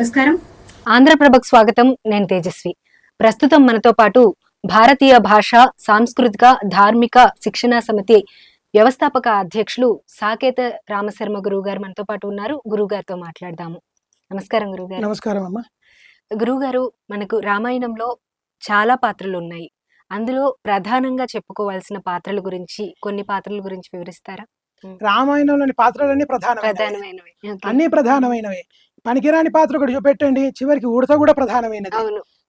నమస్కారం. ఆంధ్రప్రభకు స్వాగతం. నేను తేజస్వి. ప్రస్తుతం మనతో పాటు భారతీయ భాష సాంస్కృతిక ధార్మిక శిక్షణ సమితి వ్యవస్థాపక అధ్యక్షులు సాకేత రామశర్మ గురువు గారు మనతో పాటు ఉన్నారు. గురువు గారితో మాట్లాడదాము. నమస్కారం గురువు గారు నమస్కారం అమ్మ. గురువు గారు మనకు రామాయణంలో చాలా పాత్రలు ఉన్నాయి. అందులో ప్రధానంగా చెప్పుకోవాల్సిన పాత్రల గురించి కొన్ని పాత్రల గురించి వివరిస్తారా? రామాయణంలోని పాత్రలన్నీ ప్రధానమైనవి. అన్ని ప్రధానమైనవి. పనికిరాని పాత్ర ఒకటి చూపెట్టండి. చివరికి ఉడత కూడా ప్రధానమైనది.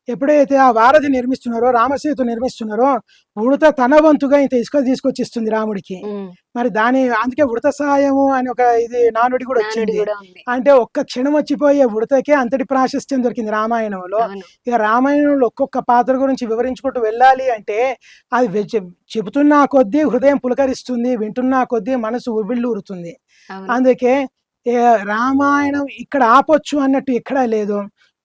ఎప్పుడైతే ఆ వారధి నిర్మిస్తున్నారో రామసేతు నిర్మిస్తున్నారో ఉడత తన వంతుగా ఇంత ఇసుక తీసుకొచ్చి ఇస్తుంది రాముడికి మరి దాని అందుకే ఉడత సహాయము అని ఒక ఇది నానుడి కూడా వచ్చింది. అంటే ఒక్క క్షణం వచ్చిపోయే ఉడతకే అంతటి ప్రాశస్త్యం దొరికింది రామాయణంలో. ఇక రామాయణంలో ఒక్కొక్క పాత్ర గురించి వివరించుకుంటూ వెళ్ళాలి అంటే అది చెబుతున్నా కొద్దీ హృదయం పులకరిస్తుంది వింటున్నా కొద్దీ మనసు ఉవ్విళ్ళూరుతుంది. అందుకే రామాయణం ఇక్కడ ఆపొచ్చు అన్నట్టు ఎక్కడా లేదు.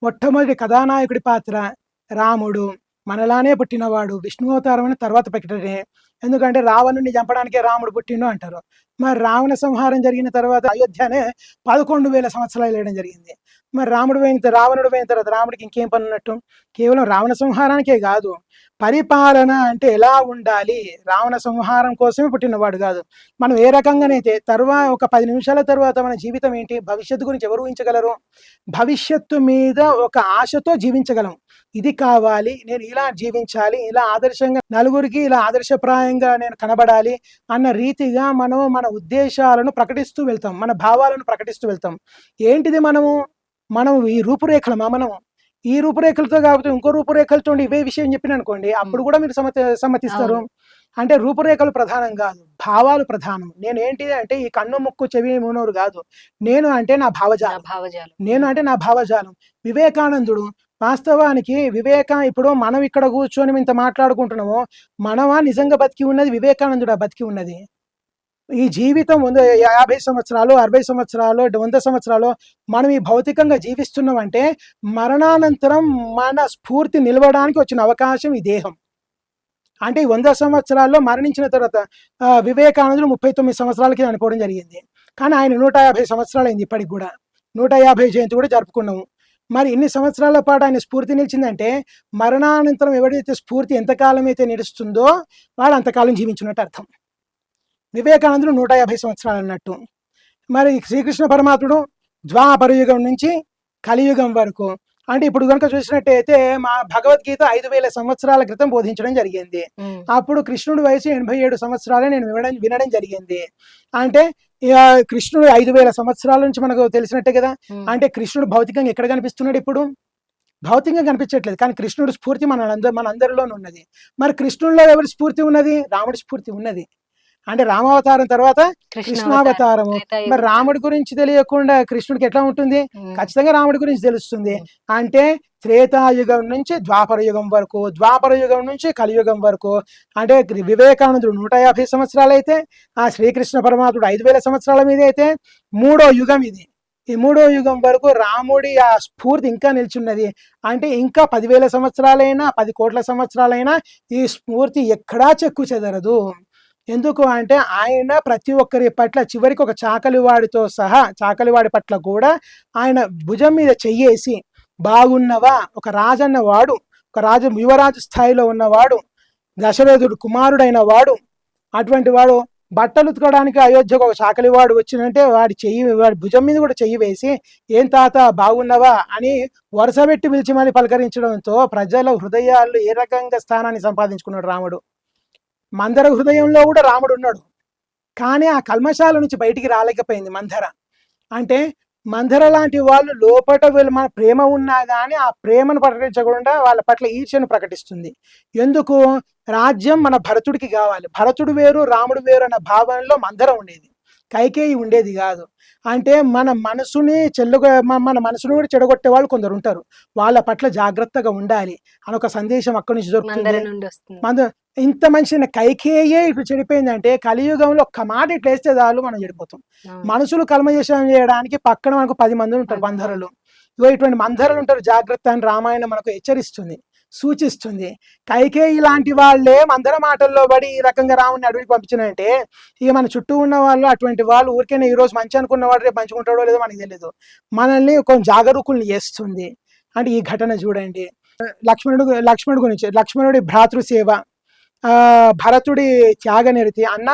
మొట్టమొదటి కథానాయకుడి పాత్ర రాముడు. మనలానే పుట్టినవాడు. విష్ణు అవతారం అని తర్వాత ప్రకటనే. ఎందుకంటే రావణుని చంపడానికే రాముడు పుట్టిండు అంటారు. మరి రావణ సంహారం జరిగిన తర్వాత అయోధ్యనే పదకొండు వేల సంవత్సరాలు వేయడం జరిగింది. మరి రాముడు పోయిన రావణుడు పోయిన తర్వాత రాముడికి ఇంకేం పని ఉన్నట్టు కేవలం రావణ సంహారానికే కాదు. పరిపాలన అంటే ఎలా ఉండాలి? రావణ సంహారం కోసమే పుట్టినవాడు కాదు. మనం ఏ రకంగానైతే తర్వాత ఒక పది నిమిషాల తర్వాత మన జీవితం ఏంటి? భవిష్యత్తు గురించి ఎవరు ఊహించగలరు? భవిష్యత్తు మీద ఒక ఆశతో జీవించగలం. ఇది కావాలి నేను ఇలా జీవించాలి ఇలా ఆదర్శంగా నలుగురికి ఇలా ఆదర్శప్రాయంగా నేను కనబడాలి అన్న రీతిగా మనం మన ఉద్దేశాలను ప్రకటిస్తూ వెళ్తాం. మన భావాలను ప్రకటిస్తూ వెళ్తాం. ఏంటిది మనము? మనం ఈ రూపురేఖలమా మనము ఈ రూపురేఖలతో కాకపోతే ఇంకో రూపురేఖలతో ఇవే విషయం చెప్పిన అనుకోండి అప్పుడు కూడా మీరు సమ్మతి సమ్మతిస్తారు. అంటే రూపురేఖలు ప్రధానం కాదు భావాలు ప్రధానం. నేను ఏంటిది అంటే ఈ కన్ను ముక్కు చెవి మూనోరు కాదు. నేను అంటే నా నా భావజాలం. భావజాలం నేను అంటే నా భావజాలం. వివేకానందుడు వాస్తవానికి వివేక ఇప్పుడు మనం ఇక్కడ కూర్చొని ఇంత మాట్లాడుకుంటున్నామో మనమా నిజంగా బతికి ఉన్నది వివేకానందుడా బతికి ఉన్నది. ఈ జీవితం వంద యాభై సంవత్సరాలు అరవై సంవత్సరాలు వంద సంవత్సరాలు మనం ఈ భౌతికంగా జీవిస్తున్నామంటే మరణానంతరం మన స్ఫూర్తి నిలవడానికి వచ్చిన అవకాశం ఈ దేహం. అంటే ఈ వంద సంవత్సరాల్లో మరణించిన తర్వాత ఆ, వివేకానందుడు ముప్పై తొమ్మిది సంవత్సరాలకి చనిపోవడం జరిగింది. కానీ ఆయన నూట యాభై సంవత్సరాలు అయింది ఇప్పటికి కూడా. నూట యాభై జయంతి కూడా జరుపుకున్నాము. మరి ఇన్ని సంవత్సరాల పాటు ఆయన స్ఫూర్తి నిలిచిందంటే మరణానంతరం ఎవరైతే స్ఫూర్తి ఎంతకాలం అయితే నిలుస్తుందో వాడు అంతకాలం జీవించినట్టు అర్థం. వివేకానందుడు నూట యాభై సంవత్సరాలు అన్నట్టు. మరి శ్రీకృష్ణ పరమాత్ముడు ద్వాపరయుగం నుంచి కలియుగం వరకు. అంటే ఇప్పుడు కనుక చూసినట్టయితే మా భగవద్గీత ఐదు వేల సంవత్సరాల క్రితం బోధించడం జరిగింది. అప్పుడు కృష్ణుడి వయసు ఎనభై ఏడు సంవత్సరాలే నేను వినడం వినడం జరిగింది. అంటే కృష్ణుడు ఐదు వేల సంవత్సరాల నుంచి మనకు తెలిసినట్టే కదా. అంటే కృష్ణుడు భౌతికంగా ఎక్కడ కనిపిస్తున్నాడు ఇప్పుడు? భౌతికంగా కనిపించట్లేదు. కానీ కృష్ణుడి స్ఫూర్తి మన మన అందరిలోనూ ఉన్నది. మరి కృష్ణుడిలో ఎవరి స్ఫూర్తి ఉన్నది? రాముడి స్ఫూర్తి ఉన్నది. అంటే రామావతారం తర్వాత కృష్ణావతారము. మరి రాముడి గురించి తెలియకుండా కృష్ణుడికి ఎట్లా ఉంటుంది? ఖచ్చితంగా రాముడి గురించి తెలుస్తుంది. అంటే త్రేతాయుగం నుంచి ద్వాపర యుగం వరకు ద్వాపర యుగం నుంచి కలియుగం వరకు అంటే వివేకానందుడు నూట యాభై సంవత్సరాలు అయితే ఆ శ్రీకృష్ణ పరమాత్ముడు ఐదు వేల సంవత్సరాల మీద అయితే మూడో యుగం ఇది. ఈ మూడో యుగం వరకు రాముడి ఆ స్ఫూర్తి ఇంకా నిల్చున్నది. అంటే ఇంకా పదివేల సంవత్సరాలైనా పది కోట్ల సంవత్సరాలైనా ఈ స్ఫూర్తి ఎక్కడా చెక్కు చెదరదు. ఎందుకు అంటే ఆయన ప్రతి ఒక్కరి పట్ల చివరికి ఒక చాకలివాడితో సహా చాకలివాడి పట్ల కూడా ఆయన భుజం మీద చెయ్యేసి బాగున్నవా? ఒక రాజన్న వాడు ఒక రాజు యువరాజు స్థాయిలో ఉన్నవాడు దశరథుడు కుమారుడైన వాడు అటువంటి వాడు బట్టలు ఉతకడానికి అయోధ్యకు ఒక చాకలివాడు వచ్చినంటే వాడి చెయ్యి వాడి భుజం మీద కూడా చెయ్యి వేసి ఏం తాత బాగున్నవా? అని వరుస పెట్టి పిలిచి మళ్ళీ పలకరించడంతో ప్రజల హృదయాల్లో ఏ రకంగా స్థానాన్ని సంపాదించుకున్నాడు రాముడు. మందర హృదయంలో కూడా రాముడు ఉన్నాడు. కానీ ఆ కల్మశాల నుంచి బయటికి రాలేకపోయింది మందర. అంటే మందర లాంటి వాళ్ళు లోపట వీళ్ళు మన ప్రేమ ఉన్నా కానీ ఆ ప్రేమను ప్రకటించకుండా వాళ్ళ పట్ల ఈర్ష్యను ప్రకటిస్తుంది. ఎందుకు? రాజ్యం మన భరతుడికి కావాలి. భరతుడు వేరు రాముడు వేరు అన్న భావనలో మందర ఉండేది. కైకేయి ఉండేది కాదు. అంటే మన మనసుని చెల్లుగ మన మనసుని కూడా చెడగొట్టే వాళ్ళు కొందరు ఉంటారు. వాళ్ళ పట్ల జాగ్రత్తగా ఉండాలి అని ఒక సందేశం అక్కడి నుంచి దొరుకుతుంది. మన ఇంత మంచి కైకేయే ఇప్పుడు చెడిపోయిందంటే కలియుగంలో ఒక్క మాట ఇట్లా వేస్తే చాలు మనం చెడిపోతాం. మనుషులు కల్మజేషన్ చేయడానికి పక్కన మనకు పది మంది ఉంటారు. మందరలు ఇగో ఇటువంటి మందరలు ఉంటారు జాగ్రత్త అని రామాయణం మనకు హెచ్చరిస్తుంది. సూచిస్తుంది. కైకే ఇలాంటి వాళ్ళే మందర మాటల్లో పడి ఈ రకంగా రాముడిని అడవికి పంపించినంటే ఇక మన చుట్టూ ఉన్న వాళ్ళు అటువంటి వాళ్ళు ఊరికైనా ఈ రోజు మంచి అనుకున్నవాడు రేపు మంచిగుంటాడో లేదో మనకు తెలియదు మనల్ని కొంచెం జాగరూకుల్ని చేస్తుంది. అంటే ఈ ఘటన చూడండి. లక్ష్మణుడు లక్ష్మణుడు గురించి లక్ష్మణుడి భ్రాతృ సేవ భరతుడి భరతుడి త్యాగనిరతి అన్న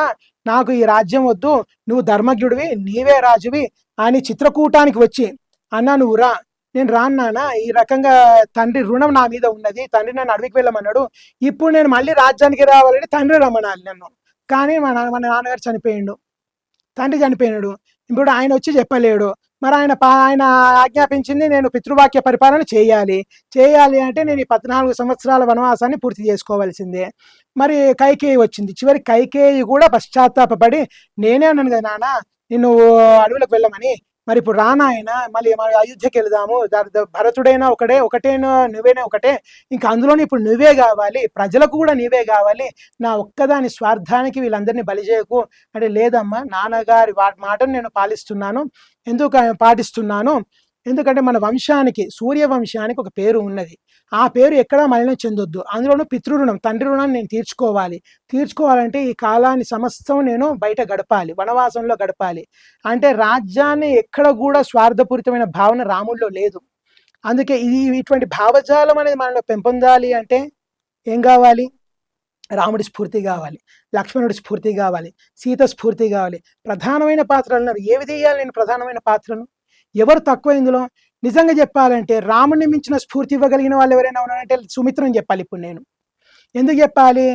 నాకు ఈ రాజ్యం వద్దు. నువ్వు ధర్మజ్ఞుడివి నీవే రాజువి అని చిత్రకూటానికి వచ్చి అన్న నువ్వు రా. నేను రాన్నానా ఈ రకంగా తండ్రి రుణం నా మీద ఉన్నది తండ్రి నన్ను అడవికి వెళ్ళమన్నాడు. ఇప్పుడు నేను మళ్ళీ రాజ్యానికి రావాలని తండ్రి రమ్మనాలి నన్ను. కానీ మా నాన్న మా నాన్నగారు చనిపోయిండు. తండ్రి చనిపోయినాడు. ఇప్పుడు ఆయన వచ్చి చెప్పలేడు. మరి ఆయన పా- ఆయన ఆజ్ఞాపించింది నేను పితృవాక్య పరిపాలన చేయాలి. చేయాలి అంటే నేను ఈ పద్నాలుగు సంవత్సరాల వనవాసాన్ని పూర్తి చేసుకోవాల్సిందే. మరి కైకేయి వచ్చింది. చివరి కైకేయి కూడా పశ్చాత్తాపడి నేనే అన్నాను కదా నాన్న నిన్ను అడవులకు వెళ్ళమని. మరి ఇప్పుడు రానాయన మళ్ళీ మరి అయోధ్యకి వెళదాము భరతుడైనా ఒకటే ఒకటేనా నువ్వేనే ఒకటే? ఇంకా అందులోనే ఇప్పుడు నువ్వే కావాలి ప్రజలకు కూడా నీవే కావాలి. నా ఒక్కదాని స్వార్థానికి వీళ్ళందరినీ బలి చేయకు. అంటే లేదమ్మా నాన్నగారి వాటి మాటను నేను పాలిస్తున్నాను ఎందుకు పాటిస్తున్నాను? ఎందుకంటే మన వంశానికి సూర్య వంశానికి ఒక పేరు ఉన్నది. ఆ పేరు ఎక్కడా మలినం చెందొద్దు. అందులోనూ పితృరుణం తండ్రి రుణాన్ని నేను తీర్చుకోవాలి. తీర్చుకోవాలంటే ఈ కాలాన్ని సమస్తం నేను బయట గడపాలి వనవాసంలో గడపాలి. అంటే రాజ్యాన్ని ఎక్కడ కూడా స్వార్థపూరితమైన భావన రాముల్లో లేదు. అందుకే ఇది ఇటువంటి భావజాలం అనేది మనలో పెంపొందాలి అంటే ఏం కావాలి? రాముడి స్ఫూర్తి కావాలి లక్ష్మణుడి స్ఫూర్తి కావాలి సీత స్ఫూర్తి కావాలి. ప్రధానమైన పాత్రలు అన్నారు ఏవి తీయాలి నేను ప్రధానమైన పాత్రను ఎవరు తక్కువ ఇందులో? నిజంగా చెప్పాలంటే రాముడిని మించిన స్ఫూర్తి ఇవ్వగలిగిన వాళ్ళు ఎవరైనా ఉన్నారంటే సుమిత్రని చెప్పాలి ఇప్పుడు నేను. ఎందుకు చెప్పాలి?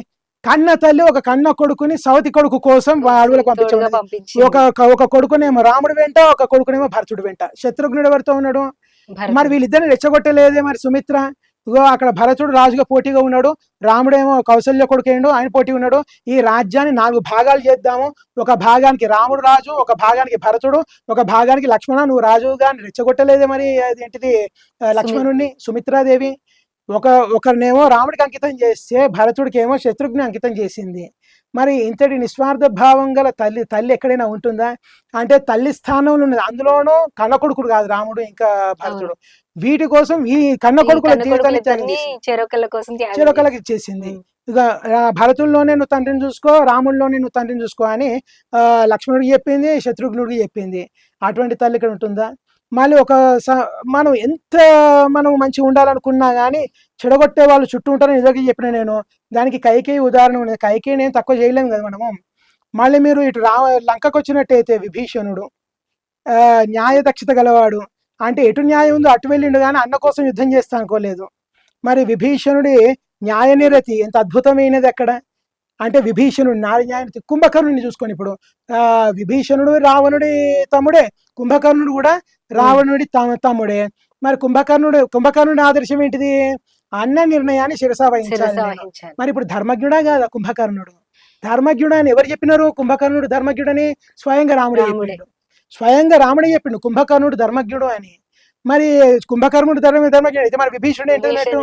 కన్న తల్లి ఒక కన్న కొడుకుని సవతి కొడుకు కోసం అడవులకు పంపించడం. ఒక ఒక కొడుకునేమో రాముడు వెంట ఒక కొడుకునేమో భరతుడు వెంట. శత్రుఘ్నుడు ఎవరితో ఉన్నాడు. మరి వీళ్ళిద్దరిని రెచ్చగొట్టలేదే మరి సుమిత్ర? ఇగో అక్కడ భరతుడు రాజుగా పోటీగా ఉన్నాడు. రాముడేమో కౌశల్య కొడుకేండు ఆయన పోటీ ఉన్నాడు. ఈ రాజ్యాన్ని నాలుగు భాగాలు చేద్దాము. ఒక భాగానికి రాముడు రాజు ఒక భాగానికి భరతుడు ఒక భాగానికి లక్ష్మణ. నువ్వు రాజుగా రెచ్చగొట్టలేదే మరి ఏంటిది? లక్ష్మణుణ్ణి లక్ష్మణుడిని సుమిత్రాదేవి. ఒక ఒకరినేమో రాముడికి అంకితం చేస్తే భరతుడికి ఏమో శత్రుఘ్ని అంకితం చేసింది. మరి ఇంతటి నిస్వార్థ భావం గల తల్లి తల్లి ఎక్కడైనా ఉంటుందా? అంటే తల్లి స్థానంలో ఉన్నది. అందులోనూ కన్న కొడుకుడు కాదు రాముడు ఇంకా భరతుడు. వీటి కోసం ఈ కన్న ఈ కొడుకుల కన్న జీవితాన్ని చిరకలకి ఇచ్చేసింది. ఇక భరతుల్లోనే నువ్వు తండ్రిని చూసుకో రాముల్లోనే నువ్వు తండ్రిని చూసుకో అని లక్ష్మణుడికి చెప్పింది శత్రుఘ్నుడికి చెప్పింది. అటువంటి తల్లి ఇక్కడ ఉంటుందా? మళ్ళీ ఒక స- మనం ఎంత మనం మంచిగా ఉండాలనుకున్నా కానీ చెడగొట్టే వాళ్ళు చుట్టూ ఉంటారని ఇదొక చెప్పిన నేను. దానికి కైకేయి ఉదాహరణ ఉన్నది కైకేయిని ఏం తక్కువ చేయలేము కదా మనము. మళ్ళీ మీరు ఇటు రా లంకకు వచ్చినట్టయితే విభీషణుడు న్యాయ దక్షత గలవాడు. అంటే ఎటు న్యాయం ఉందో అటు వెళ్ళిండు కానీ అన్న కోసం యుద్ధం చేస్తా అనుకోలేదు. మరి విభీషణుడి న్యాయ నిరతి ఎంత అద్భుతమైనది అక్కడ. అంటే విభీషణుడు న్యాయ న్యాయనిరతి కుంభకర్ణుడిని చూసుకొని ఇప్పుడు ఆ విభీషణుడు రావణుడి తమ్ముడే కుంభకర్ణుడు కూడా రావణుడి తమ తమ్ముడే. మరి కుంభకర్ణుడు కుంభకర్ణుడి ఆదర్శం ఏంటిది? అన్న నిర్ణయాన్ని శిరసా వహించాలి మరి ఇప్పుడు ధర్మజ్ఞుడా కాదా కుంభకర్ణుడు? ధర్మజ్ఞుడు అని ఎవరు చెప్పినారు? కుంభకర్ణుడు ధర్మజ్ఞుడని స్వయంగా రాముడు. చెప్పిండు. స్వయంగా రాముడే చెప్పిండు కుంభకర్ణుడు ధర్మజ్ఞుడు అని. మరి కుంభకర్ణుడు ధర్మ ధర్మజ్ఞుడు అయితే మరి విభీషణుడు ఏంటన్నట్టు.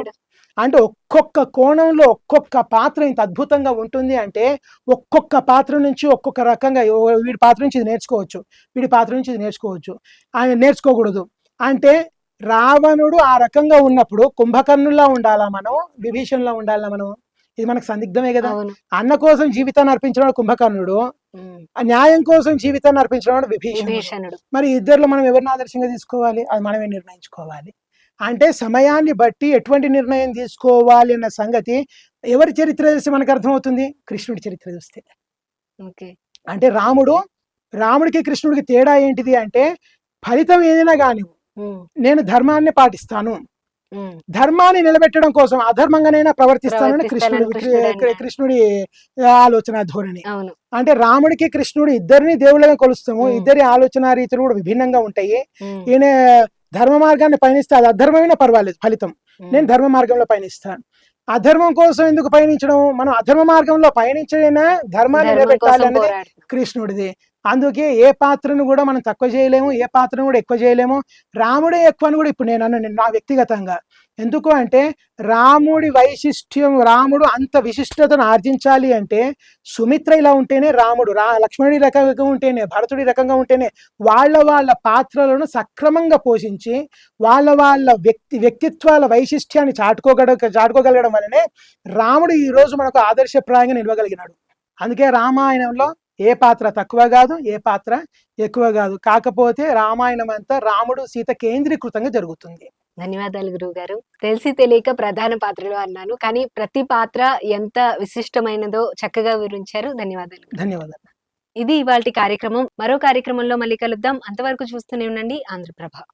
అంటే ఒక్కొక్క కోణంలో ఒక్కొక్క పాత్ర ఇంత అద్భుతంగా ఉంటుంది అంటే ఒక్కొక్క పాత్ర నుంచి ఒక్కొక్క రకంగా వీడి పాత్ర నుంచి ఇది నేర్చుకోవచ్చు వీడి పాత్ర నుంచి ఇది నేర్చుకోవచ్చు. ఆయన నేర్చుకోకూడదు. అంటే రావణుడు ఆ రకంగా ఉన్నప్పుడు కుంభకర్ణుల్లా ఉండాలా మనం? విభీషణులా ఉండాలా మనం? ఇది మనకు సందిగ్ధమే కదా. అన్న కోసం జీవితాన్ని అర్పించిన కుంభకర్ణుడు న్యాయం కోసం జీవితాన్ని అర్పించిన విభీషణుడు. విభీషణుడు. మరి ఇద్దరిలో మనం ఎవరిని ఆదర్శంగా తీసుకోవాలి? అది మనమే నిర్ణయించుకోవాలి? అంటే సమయాన్ని బట్టి ఎటువంటి నిర్ణయం తీసుకోవాలి అన్న సంగతి ఎవరి చరిత్ర చూస్తే మనకు అర్థమవుతుంది? కృష్ణుడి చరిత్ర చూస్తే ఓకే. అంటే రాముడు రాముడికి కృష్ణుడికి తేడా ఏంటిది అంటే ఫలితం ఏదైనా కాని. నేను ధర్మాన్ని పాటిస్తాను. ధర్మాన్ని నిలబెట్టడం కోసం అధర్మంగానైనా ప్రవర్తిస్తానని కృష్ణుడు కృష్ణుడు ఆలోచన ధోరణి. అంటే రాముడికి కృష్ణుడు ఇద్దరిని దేవుళ్ళగా కొలుస్తాము. ఇద్దరి ఆలోచన రీతులు కూడా విభిన్నంగా ఉంటాయి. ఈయన ధర్మ మార్గాన్ని పయనిస్తే అది అధర్మమైన పర్వాలేదు ఫలితం. నేను ధర్మ మార్గంలో పయనిస్తాను. అధర్మం కోసం ఎందుకు పయనించడం? మనం అధర్మ మార్గంలో పయనించడైనా ధర్మాన్ని ధర్మం నిలబెట్టాలి అనేది. కృష్ణుడిది. అందుకే ఏ పాత్రను కూడా మనం తక్కువ చేయలేము ఏ పాత్రను కూడా ఎక్కువ చేయలేము. రాముడే ఎక్కువ అని కూడా ఇప్పుడు నేను అన్నాను నేను నా వ్యక్తిగతంగా. ఎందుకు అంటే రాముడి వైశిష్ట్యం రాముడు అంత విశిష్టతను ఆర్జించాలి అంటే సుమిత్ర ఇలా ఉంటేనే రాముడు రా లక్ష్మణుడి రకంగా ఉంటేనే భరతుడి రకంగా ఉంటేనే వాళ్ళ వాళ్ళ పాత్రలను సక్రమంగా పోషించి వాళ్ళ వాళ్ళ వ్యక్తి వ్యక్తిత్వాల వైశిష్ట్యాన్ని చాటుకోగల చాటుకోగలగడం వల్లనే రాముడు ఈ రోజు మనకు ఆదర్శప్రాయంగా నిలవగలిగినాడు. అందుకే రామాయణంలో ఏ పాత్ర తక్కువ కాదు ఏ పాత్ర ఎక్కువ కాదు. కాకపోతే రామాయణం అంతా రాముడు సీత కేంద్రీకృతంగా జరుగుతుంది. ధన్యవాదాలు గురువు గారు తెలిసి తెలియక ప్రధాన పాత్రలు అన్నాను. కానీ ప్రతి పాత్ర ఎంత విశిష్టమైనదో చక్కగా వివరించారు. ధన్యవాదాలు ధన్యవాదాలు. ఇది ఇవాళ కార్యక్రమం. మరో కార్యక్రమంలో మళ్ళీ కలుద్దాం. అంతవరకు చూస్తూనే ఉండండి. ఆంధ్రప్రభ.